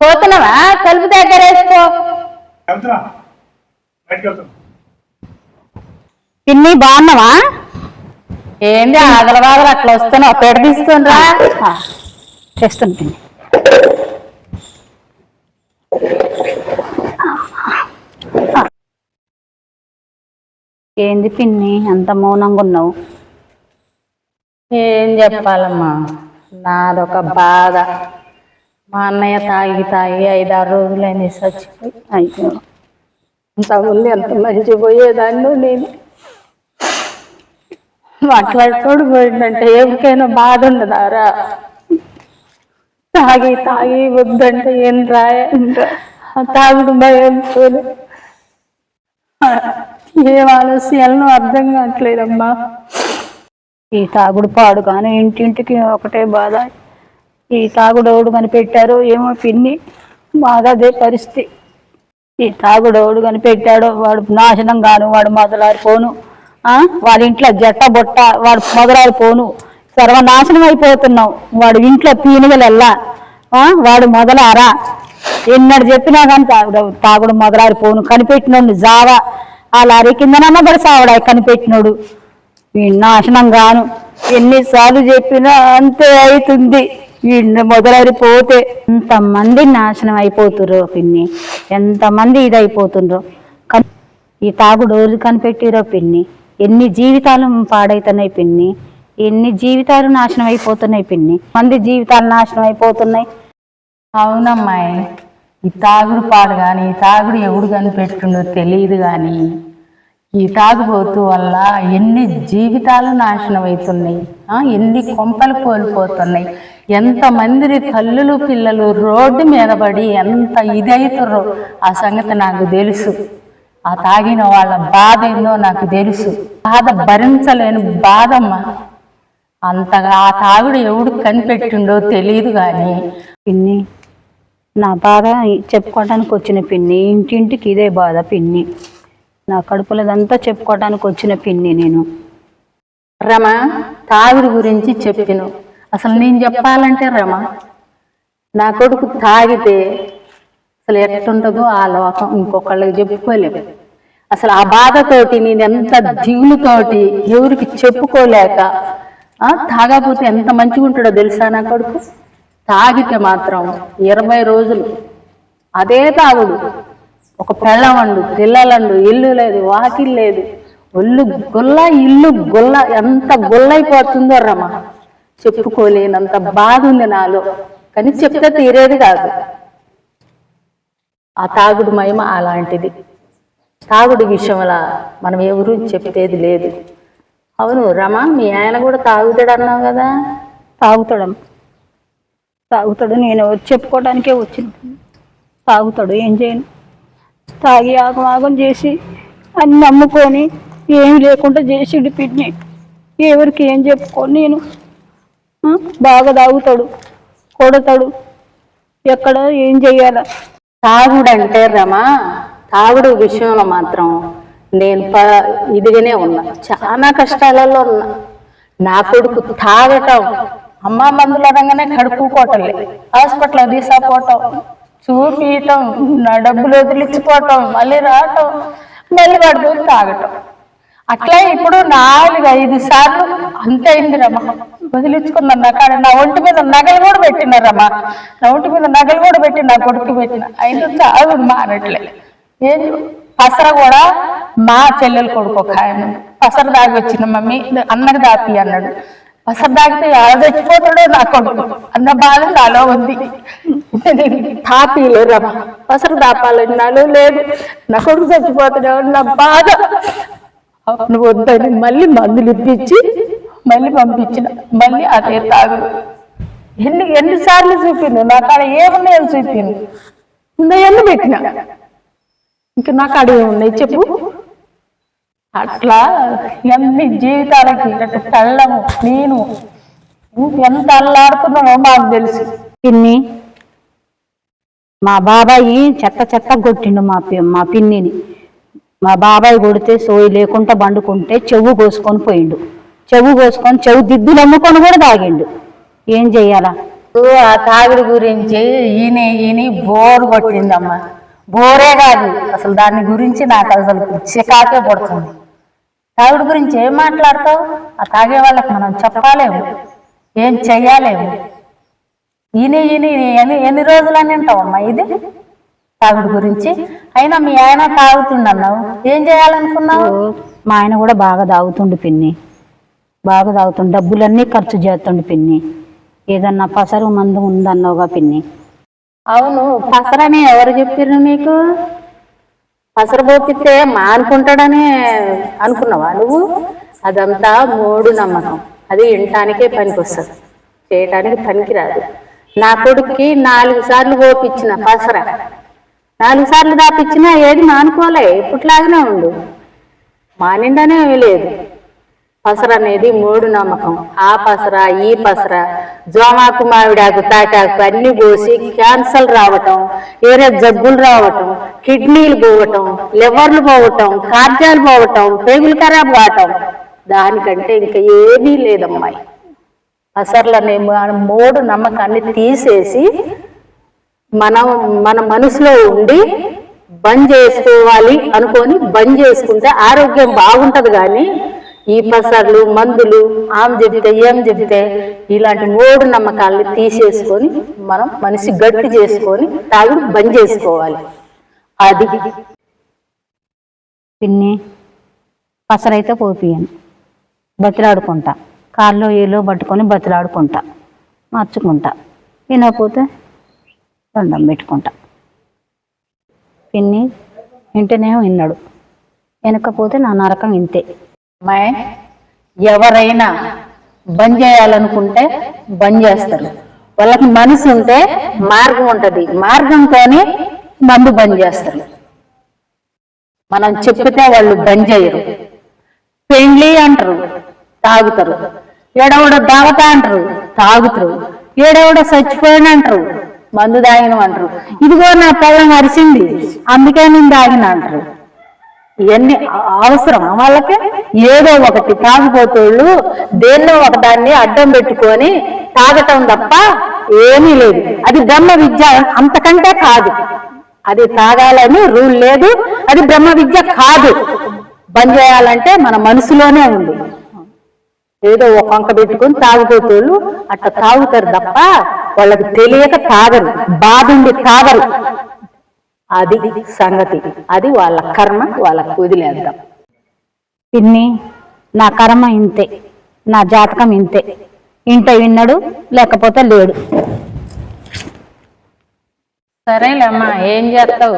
పోతున్నావా? తలుపు దగ్గర వేసుకో. పిన్ని బాగున్నావా? ఏంది ఆగల బాగలు అట్లా వస్తున్నావు? పెడ తీసుకునిరా చేస్తాను పిన్ని. ఏంది పిన్ని అంత మౌనంగా ఉన్నావు? ఏం చెప్పాలమ్మా? నాదొక బాధ. మా అన్నయ్య తాగి తాగి ఐదారు రోజులైంది చచ్చిపోయి. అయ్యో. అంత ఎంత మంచి పోయేదాన్ని నేను. మాట్లాడుకోడు పోయిందంటే ఎవరికైనా బాధ ఉండదారా? తాగి తాగి వద్దంటే ఏం రాయ? తాగుడు భయంతో ఏం ఆలస్యాలను అర్థం కావట్లేదమ్మా. ఈ తాగుడు పాడు కానీ ఇంటింటికి ఒకటే బాధ. ఈ తాగుడోడు కనిపెట్టారో ఏమో పిన్ని. మాదదే పరిస్థితి. ఈ తాగుడోడు కనిపెట్టాడో వాడు నాశనం గాను వాడు మొదలారిపోను. ఆ? వాడి ఇంట్లో జట్ట బొట్ట వాడు మొదలారిపోను. సర్వనాశనం అయిపోతున్నావు వాడు ఇంట్లో పీనుగలెల్లా. వాడు మొదలారా? ఎన్నడు చెప్పినా కానీ తాగుడు తాగుడు మొదలారిపోను. కనిపెట్టినోడు జావా. ఆ లారీ కిందనన్నా పడి సావడా కనిపెట్టినోడు. నాశనం గాను. ఎన్నిసార్లు చెప్పినా అంతే అవుతుంది. మొదలైపోతే ఎంతమంది నాశనం అయిపోతుర్రో పిన్ని. ఎంతమంది ఇది అయిపోతుండ్రో ఈ తాగుడు రోజు కనిపెట్టిరో పిన్ని. ఎన్ని జీవితాలు పాడైతున్నాయి పిన్ని. ఎన్ని జీవితాలు నాశనం అయిపోతున్నాయి పిన్ని. మంది జీవితాలు నాశనం అయిపోతున్నాయి. అవునమ్మాయి. ఈ తాగుడు పాడు కానీ ఈ తాగుడు ఎవడు కనిపెట్టుండో తెలియదు కానీ ఈ తాగుబోతు వల్ల ఎన్ని జీవితాలు నాశనం అవుతున్నాయి ఎన్ని కొంపలు కోల్పోతున్నాయి. ఎంతమంది తల్లులు పిల్లలు రోడ్డు మీద పడి ఎంత ఇదవుతుర్రో ఆ సంగతి నాకు తెలుసు. ఆ తాగిన వాళ్ళ బాధ ఏందో నాకు తెలుసు. బాధ భరించలేని బాధమ్మా. అంతగా ఆ తాగుడు ఎవడు కనిపెట్టిండో తెలియదు కానీ పిన్ని నా బాధ చెప్పుకోవడానికి వచ్చిన పిన్ని ఇంటింటికి ఇదే బాధ పిన్ని. నా కడుపులదంతా చెప్పుకోవడానికి వచ్చిన పిన్ని నేను. రమ తాగుడు గురించి చెప్పిను అసలు నేను చెప్పాలంటే రమ నా కొడుకు తాగితే అసలు ఎట్టుంటుందో ఆ లోకం ఇంకొకళ్ళకి చెప్పుకోలేము. అసలు ఆ బాధతోటి నేను ఎంత దిగులుతోటి ఎవరికి చెప్పుకోలేక ఆ, తాగకపోతే ఎంత మంచిగా ఉంటాడో తెలుసా నా కొడుకు? తాగితే మాత్రం ఇరవై రోజులు అదే తాగుడు. ఒక పెళ్ళవండు పిల్లలండు ఇల్లు లేదు వాకిల్ లేదు. ఒళ్ళు గుల్ల ఇల్లు గుల్ల ఎంత గుల్లైపోతుందో రమ్మ చెప్పుకోలేనంత బాధ ఉంది నాలో. కానీ చెప్తే తీరేది కాదు. ఆ తాగుడు మహిమ అలాంటిది. తాగుడు విషయంలో మనం ఎవరు చెప్పేది లేదు. అవును రమా మీ ఆయన కూడా తాగుతాడు అన్నావు కదా? తాగుతాడు. తాగుతాడు. నేను చెప్పుకోవడానికే వచ్చింది. తాగుతాడు ఏం చేయను. తాగి ఆగమాగం చేసి అన్ని నమ్ముకొని ఏమి లేకుండా చేసిండు పిన్ని. ఎవరికి ఏం చెప్పుకోను నేను? బాగా తాగుతాడు కొడతాడు. ఎక్కడ ఏం చెయ్యాల? తాగుడు అంటే రమా తాగుడు విషయంలో మాత్రం నేను ప ఇదిగానే ఉన్నా. చాలా కష్టాలలో ఉన్నా. నా కొడుకు తాగటం అమ్మ మందులు అనగానే కడుపుకోవటంలే హాస్పిటల్ తీసుకుపోవటం చూపించటం నా డబ్బులు వదిలించిపోవటం మళ్ళీ రావటం మళ్ళీ వాడి తాగటం. అట్లా ఇప్పుడు నాలుగు ఐదు సార్లు అంత అయింది రమ్మ వదిలించుకున్నాను నా కాడ. నా ఒంటి మీద నగలు కూడా పెట్టినారమ్మా నా ఒంటి మీద నగలు కూడా పెట్టి నా కొడుకు పెట్టిన. అయినా చాలు మానట్లే ఏం పసర కూడా మా చెల్లెలు కొడుకు ఒక ఆయన పసర దాగి వచ్చిన మమ్మీ అన్నకు దాపి అన్నాడు. పసర దాగితే ఎవరు చచ్చిపోతాడో నా కొడుకు అన్న బాధ నాలో ఉంది. తాపీలే రమ్మ పసర దాపాలని నాలో లేదు. నా కొడుకు చచ్చిపోతాడో నా బాధ. నువ్వు వద్దని మళ్ళీ మందులు ఇప్పించి మళ్ళీ పంపించిన. మళ్ళీ అదే తాగు. ఎన్ని ఎన్నిసార్లు చూపిండు? నా కాడ ఏమున్నాయో చూపిండు. ఉన్నాయన్ని పెట్టిన. ఇంకా నా కాడ ఏమున్నాయి చెప్పు. అట్లా ఎన్ని జీవితాలకి అటు కళ్ళము నేను ఎంత అల్లాడుతున్నామో మాకు తెలుసు. పిన్ని మా బాబాయి చెత్త చెత్త కొట్టిండు మా పి- మా పిన్నిని. మా బాబాయ్ కొడితే సోయి లేకుండా బండుకుంటే చెవు కోసుకొని పోయిండు. చెవు కోసుకొని చెవు దిద్దులు అమ్ముకొని కూడా తాగిండు. ఏం చెయ్యాలా ఆ తాగుడు గురించి ఈయన ఈయన బోర్ కొట్టిందమ్మా. బోరే కాదు అసలు దాని గురించి నాకు అసలు చికాకే పడుతుంది. తాగుడు గురించి ఏం మాట్లాడతావు? ఆ తాగే వాళ్ళకి మనం చెప్పాలేము. ఏం చెయ్యాలేము. ఈయన ఈయన ఎన్ని ఎన్ని రోజులని అంటావమ్మా ఇది? తాగుడు గురించి. అయినా మీ ఆయన తాగుతుండన్నావు. ఏం చేయాలనుకున్నావు? మా ఆయన కూడా బాగా తాగుతుండు పిన్ని. బాగా తాగుతుండు. డబ్బులన్నీ ఖర్చు చేస్తుండు పిన్ని. ఏదన్నా పసరు మందు ఉందన్నావుగా పిన్ని. అవును పసరని ఎవరు చెప్పారు నీకు? పసరు పోపిస్తే మానుకుంటాడని అనుకున్నావా నువ్వు? అదంతా మూడు నమ్మకం. అది వినటానికే పనికొస్తుంది. చేయటానికి పనికిరాదు. నా కొడుక్కి నాలుగు సార్లు పోపిచ్చిన పసర. నాలుగు సార్లు దాపిచ్చినా ఏది మానుకోలే ఇప్పట్లాగానే ఉండు. మానిండనే లేదు. పసర అనేది మూడు నమ్మకం. ఆ పసర ఈ పసర జోమాకు మామిడాకు తాటాకు అన్ని పోసి క్యాన్సర్ రావటం వేరే జబ్బులు రావటం కిడ్నీలు పోవటం లివర్లు పోవటం కార్జాలు పోవటం పేగులు ఖరాబ్ కావటం దానికంటే ఇంకా ఏమీ లేదమ్మాయి. పసర్లనే మూడు నమ్మకాన్ని తీసేసి మనం మన మనసులో ఉండి బంద్ చేసుకోవాలి అనుకొని బంద్ చేసుకుంటే ఆరోగ్యం బాగుంటది కానీ ఈ పసర్లు మందులు ఆమె చెబితే ఏం చెబితే ఇలాంటి మూడు నమ్మకాలని తీసేసుకొని మనం మనిషి గట్టి చేసుకొని తాగి బంద్ చేసుకోవాలి. అది. పిన్ని పసరైతే పోపియను బతిలాడుకుంటా. కాల్లో ఏలో పట్టుకొని బతిలాడుకుంటా. మార్చుకుంటా. వినకపోతే దండం పెట్టుకుంటా. పిన్ని వింటేనే విన్నాడు. వెనకపోతే నా నరకం ఇంతే. అమ్మాయి ఎవరైనా బంద్ చేయాలనుకుంటే బంద్ చేస్తారు. వాళ్ళకి మనసు ఉంటే మార్గం ఉంటుంది. మార్గంతోనే మందు బంద్ చేస్తారు. మనం చెప్పితే వాళ్ళు బంద్ చేయరు. పెండ్లి అంటారు తాగుతారు. ఏడవడ దావత అంటారు తాగుతారు. ఏడవడ చచ్చిపోయిన అంటారు మందు తాగిన అంటారు. ఇదిగో నా పొలం అరిసింది అందుకే నేను తాగిన అంటారు. ఇవన్నీ అవసరం వాళ్ళకి. ఏదో ఒకటి తాగుపోతోళ్ళు దేన్నో ఒకదాన్ని అడ్డం పెట్టుకొని తాగటం తప్ప ఏమీ లేదు. అది బ్రహ్మ విద్య అంతకంటే కాదు. అది తాగాలని రూల్ లేదు. అది బ్రహ్మ విద్య కాదు. బంద్ చేయాలంటే మన మనసులోనే ఉంది. ఏదో ఒక వంక పెట్టుకొని తాగుపోతోళ్ళు అట్లా తాగుతారు తప్ప వాళ్ళకి తెలియక తాగరు బాధుండి తాగరు. అది సంగతి. అది వాళ్ళ కర్మ వాళ్ళకు వదిలేద్దాం పిన్ని నా కర్మ ఇంతే నా జాతకం ఇంతే. ఇంట విన్నాడు లేకపోతే లేడు. సరేలేమ్మా ఏం చేస్తావు?